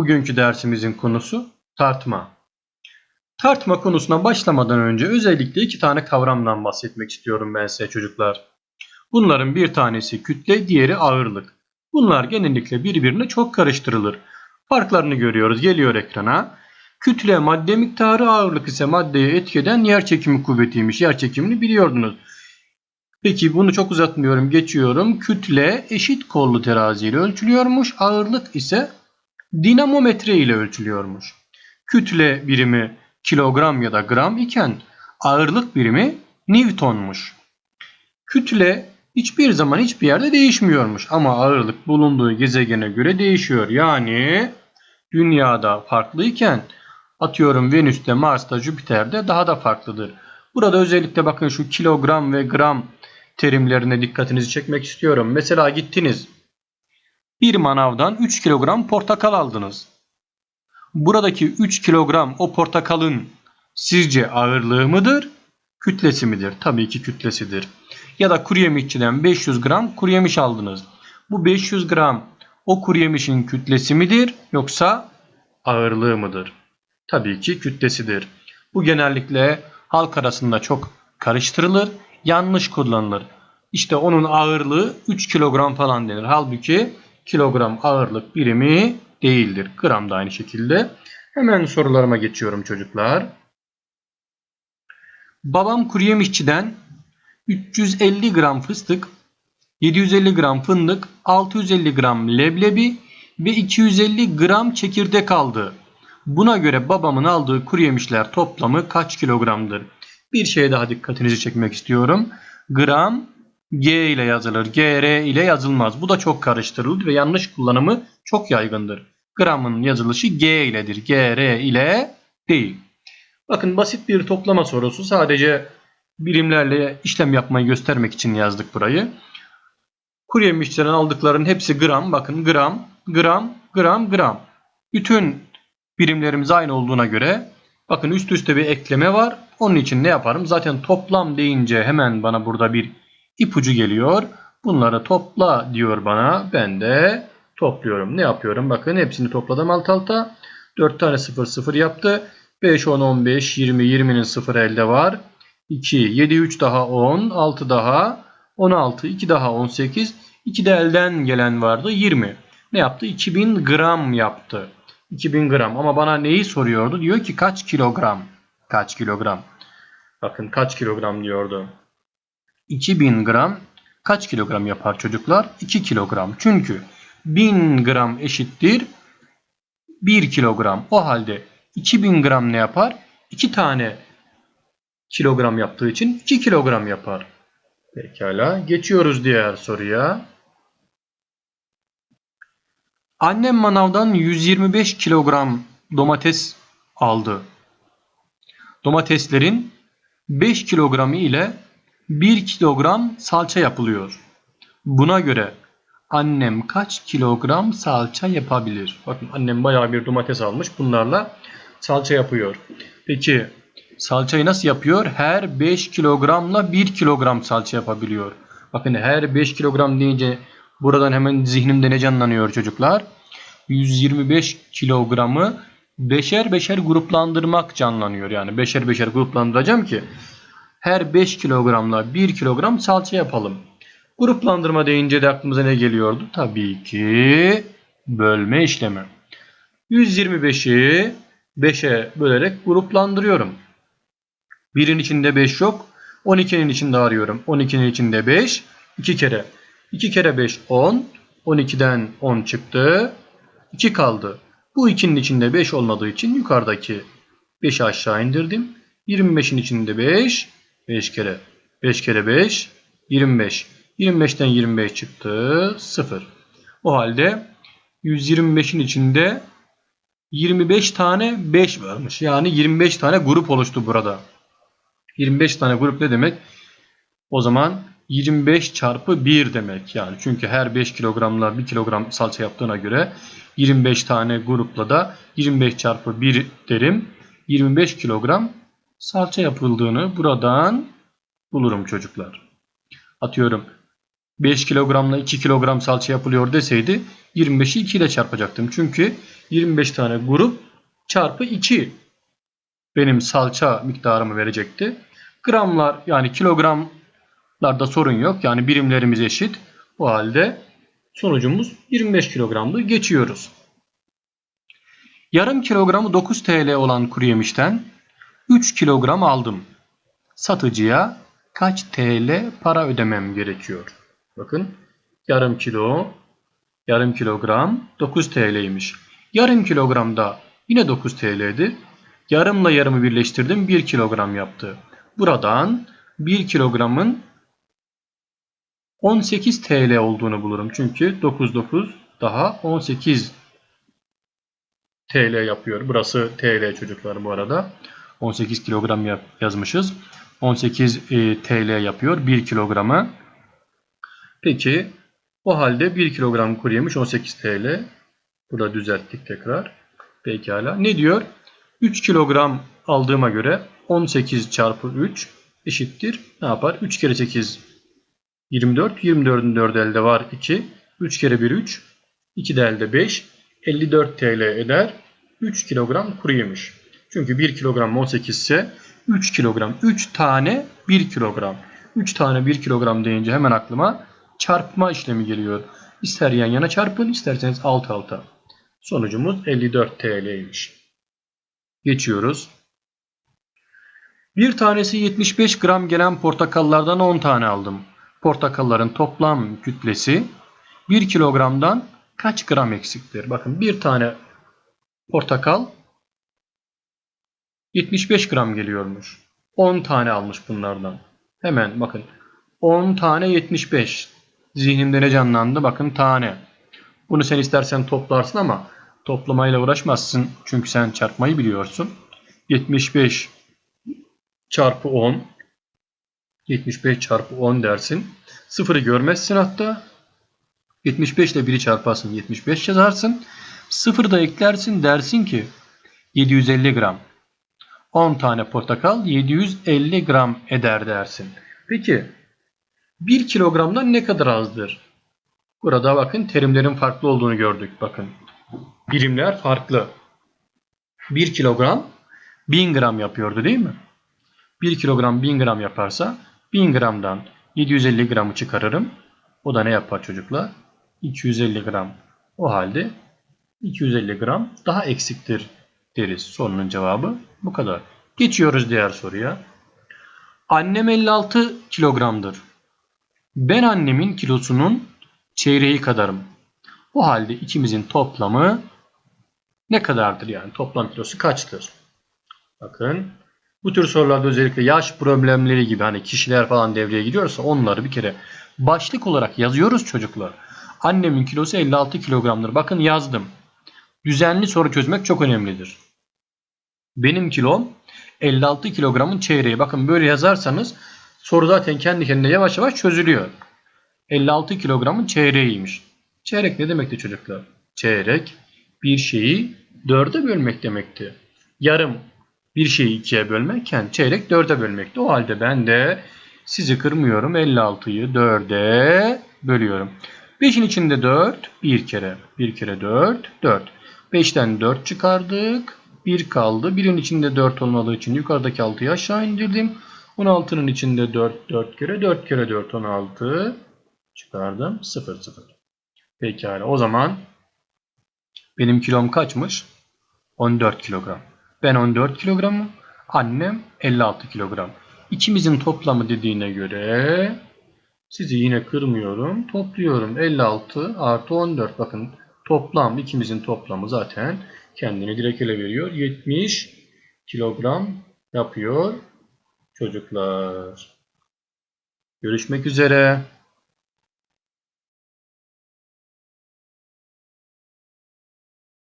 Bugünkü dersimizin konusu tartma. Tartma konusuna başlamadan önce özellikle iki tane kavramdan bahsetmek istiyorum ben size çocuklar. Bunların bir tanesi kütle, diğeri ağırlık. Bunlar genellikle birbirine çok karıştırılır. Farklarını görüyoruz. Geliyor ekrana. Kütle madde miktarı, ağırlık ise maddeye etki eden yer çekimi kuvvetiymiş. Yer çekimini biliyordunuz. Peki bunu çok uzatmıyorum. Geçiyorum. Kütle eşit kollu terazi ile ölçülüyormuş. Ağırlık ise dinamometre ile ölçülüyormuş. Kütle birimi kilogram ya da gram iken ağırlık birimi Newton'muş. Kütle hiçbir zaman hiçbir yerde değişmiyormuş ama ağırlık bulunduğu gezegene göre değişiyor. Yani dünyada farklıyken atıyorum Venüs'te, Mars'ta, Jüpiter'de daha da farklıdır. Burada özellikle bakın şu kilogram ve gram terimlerine dikkatinizi çekmek istiyorum. Mesela gittiniz bir manavdan 3 kilogram portakal aldınız. Buradaki 3 kilogram o portakalın sizce ağırlığı mıdır, kütlesi midir? Tabii ki kütlesidir. Ya da kuru yemişçiden 500 gram kuru yemiş aldınız. Bu 500 gram o kuru yemişin kütlesi midir yoksa ağırlığı mıdır? Tabii ki kütlesidir. Bu genellikle halk arasında çok karıştırılır, yanlış kullanılır. İşte onun ağırlığı 3 kilogram falan denir. Halbuki kilogram ağırlık birimi değildir. Gram da aynı şekilde. Hemen sorularıma geçiyorum çocuklar. Babam kuru yemişçiden 350 gram fıstık, 750 gram fındık, 650 gram leblebi ve 250 gram çekirdek aldı. Buna göre babamın aldığı kuru yemişler toplamı kaç kilogramdır? Bir şeye daha dikkatinizi çekmek istiyorum. Gram G ile yazılır. GR ile yazılmaz. Bu da çok karıştırılır ve yanlış kullanımı çok yaygındır. Gramın yazılışı G iledir. GR ile değil. Bakın basit bir toplama sorusu. Sadece birimlerle işlem yapmayı göstermek için yazdık burayı. Kuru yemişlerin aldıklarının hepsi gram. Bakın gram, gram, gram, gram. Bütün birimlerimiz aynı olduğuna göre bakın üst üste bir ekleme var. Onun için ne yaparım? Zaten toplam deyince hemen bana burada bir ipucu geliyor. Bunları topla diyor bana. Ben de topluyorum. Ne yapıyorum? Bakın hepsini topladım alt alta. 4 tane 0 0 yaptı. 5, 10, 15, 20, 20'nin 0 elde var. 2, 7, 3 daha 10, 6 daha 16, 2 daha 18. 2 de elden gelen vardı 20. Ne yaptı? 2000 gram yaptı. 2000 gram ama bana neyi soruyordu? Diyor ki kaç kilogram? Kaç kilogram? Bakın kaç kilogram diyordu. 2000 gram kaç kilogram yapar çocuklar? 2 kilogram. Çünkü 1000 gram eşittir 1 kilogram. O halde 2000 gram ne yapar? 2 tane kilogram yaptığı için 2 kilogram yapar. Pekala. Geçiyoruz diğer soruya. Annem manavdan 125 kilogram domates aldı. Domateslerin 5 kilogramı ile 1 kilogram salça yapılıyor. Buna göre annem kaç kilogram salça yapabilir? Bakın annem bayağı bir domates almış. Bunlarla salça yapıyor. Peki salçayı nasıl yapıyor? Her 5 kilogramla 1 kilogram salça yapabiliyor. Bakın her 5 kilogram deyince buradan hemen zihnimde ne canlanıyor çocuklar? 125 kilogramı beşer beşer gruplandırmak canlanıyor. Yani beşer beşer gruplandıracağım ki her 5 kilogramla 1 kilogram salça yapalım. Gruplandırma deyince de aklımıza ne geliyordu? Tabii ki bölme işlemi. 125'i 5'e bölerek gruplandırıyorum. 1'in içinde 5 yok. 12'nin içinde arıyorum. 12'nin içinde 5. 2 kere. 2 kere 5 10. 12'den 10 çıktı. 2 kaldı. Bu 2'nin içinde 5 olmadığı için yukarıdaki 5'i aşağı indirdim. 25'in içinde 5. 5 kere. 5 kere 5. 25. 25'ten 25 çıktı. 0. O halde 125'in içinde 25 tane 5 varmış. Yani 25 tane grup oluştu burada. 25 tane grup ne demek? O zaman 25 çarpı 1 demek yani. Çünkü her 5 kilogramla 1 kilogram salça yaptığına göre 25 tane grupla da 25 çarpı 1 derim. 25 kilogram salça yapıldığını buradan bulurum çocuklar. Atıyorum 5 kilogramla 2 kilogram salça yapılıyor deseydi 25'i 2 ile çarpacaktım. Çünkü 25 tane grup çarpı 2 benim salça miktarımı verecekti. Gramlar yani kilogramlarda sorun yok. Yani birimlerimiz eşit. O halde sonucumuz 25 kilogramdı. Geçiyoruz. Yarım kilogramı 9 TL olan kuru yemişten 3 kilogram aldım. Satıcıya kaç TL para ödemem gerekiyor? Bakın yarım kilo, yarım kilogram 9 TL'ymiş. Yarım kilogramda yine 9 TL'di. Yarımla yarımı birleştirdim 1 kilogram yaptı. Buradan 1 kilogramın 18 TL olduğunu bulurum. Çünkü 9 9 daha 18 TL yapıyor. Burası TL çocuklar bu arada. 18 kilogram yap- yazmışız. 18 e, TL yapıyor 1 kilogramı. Peki o halde 1 kilogram kuru yemiş 18 TL. Burada düzelttik tekrar. Pekala. Ne diyor? 3 kilogram aldığıma göre 18 çarpı 3 eşittir. Ne yapar? 3 kere 8 24. 24'ün 4 elde var 2. 3 kere 1 3. 2 de elde 5. 54 TL eder. 3 kilogram kuru yemiş. Çünkü 1 kilogram 18 ise 3 kilogram. 3 tane 1 kilogram. 3 tane 1 kilogram deyince hemen aklıma çarpma işlemi geliyor. İster yan yana çarpın isterseniz alt alta. Sonucumuz 54 TL'ymiş. Geçiyoruz. Bir tanesi 75 gram gelen portakallardan 10 tane aldım. Portakalların toplam kütlesi 1 kilogramdan kaç gram eksiktir? Bakın bir tane portakal 75 gram geliyormuş. 10 tane almış bunlardan. Hemen bakın 10 tane 75. Zihnimde ne canlandı? Bakın tane. Bunu sen istersen toplarsın ama toplamayla uğraşmazsın. Çünkü sen çarpmayı biliyorsun. 75 çarpı 10 75 çarpı 10 dersin. Sıfırı görmezsin hatta. 75 ile 1'i çarparsın 75 yazarsın. Sıfırı da eklersin dersin ki 750 gram. 10 tane portakal 750 gram eder dersin. Peki 1 kilogramdan ne kadar azdır? Burada bakın terimlerin farklı olduğunu gördük. Bakın birimler farklı. 1 kilogram 1000 gram yapıyordu değil mi? 1 kilogram 1000 gram yaparsa 1000 gramdan 750 gramı çıkarırım. O da ne yapar çocuklar? 250 gram. O halde 250 gram daha eksiktir deriz. Sorunun cevabı bu kadar. Geçiyoruz diğer soruya. Annem 56 kilogramdır. Ben annemin kilosunun çeyreği kadarım. O halde ikimizin toplamı ne kadardır yani? Toplam kilosu kaçtır? Bakın bu tür sorularda özellikle yaş problemleri gibi hani kişiler falan devreye giriyorsa onları bir kere başlık olarak yazıyoruz çocuklar. Annemin kilosu 56 kilogramdır. Bakın yazdım. Düzenli soru çözmek çok önemlidir. Benim kilom 56 kilogramın çeyreği. Bakın böyle yazarsanız soru zaten kendi kendine yavaş yavaş çözülüyor. 56 kilogramın çeyreğiymiş. Çeyrek ne demekti çocuklar? Çeyrek bir şeyi dörde bölmek demekti. Yarım bir şeyi ikiye bölmekken çeyrek dörde bölmekti. O halde ben de sizi kırmıyorum 56'yı 4'e bölüyorum. 5'in içinde 4 bir kere. Bir kere 4 4. 5'ten 4 çıkardık. 1 kaldı. 1'in içinde 4 olmadığı için yukarıdaki 6'yı aşağı indirdim. 16'nın içinde 4 4 kere 4 kere 4 16 çıkardım. 0 0. Pekala o zaman benim kilom kaçmış? 14 kilogram. Ben 14 kilogramım. Annem 56 kilogram. İkimizin toplamı dediğine göre sizi yine kırmıyorum. Topluyorum. 56 artı 14. Bakın toplam ikimizin toplamı zaten kendini direkt ele veriyor. 70 kilogram yapıyor çocuklar. Görüşmek üzere.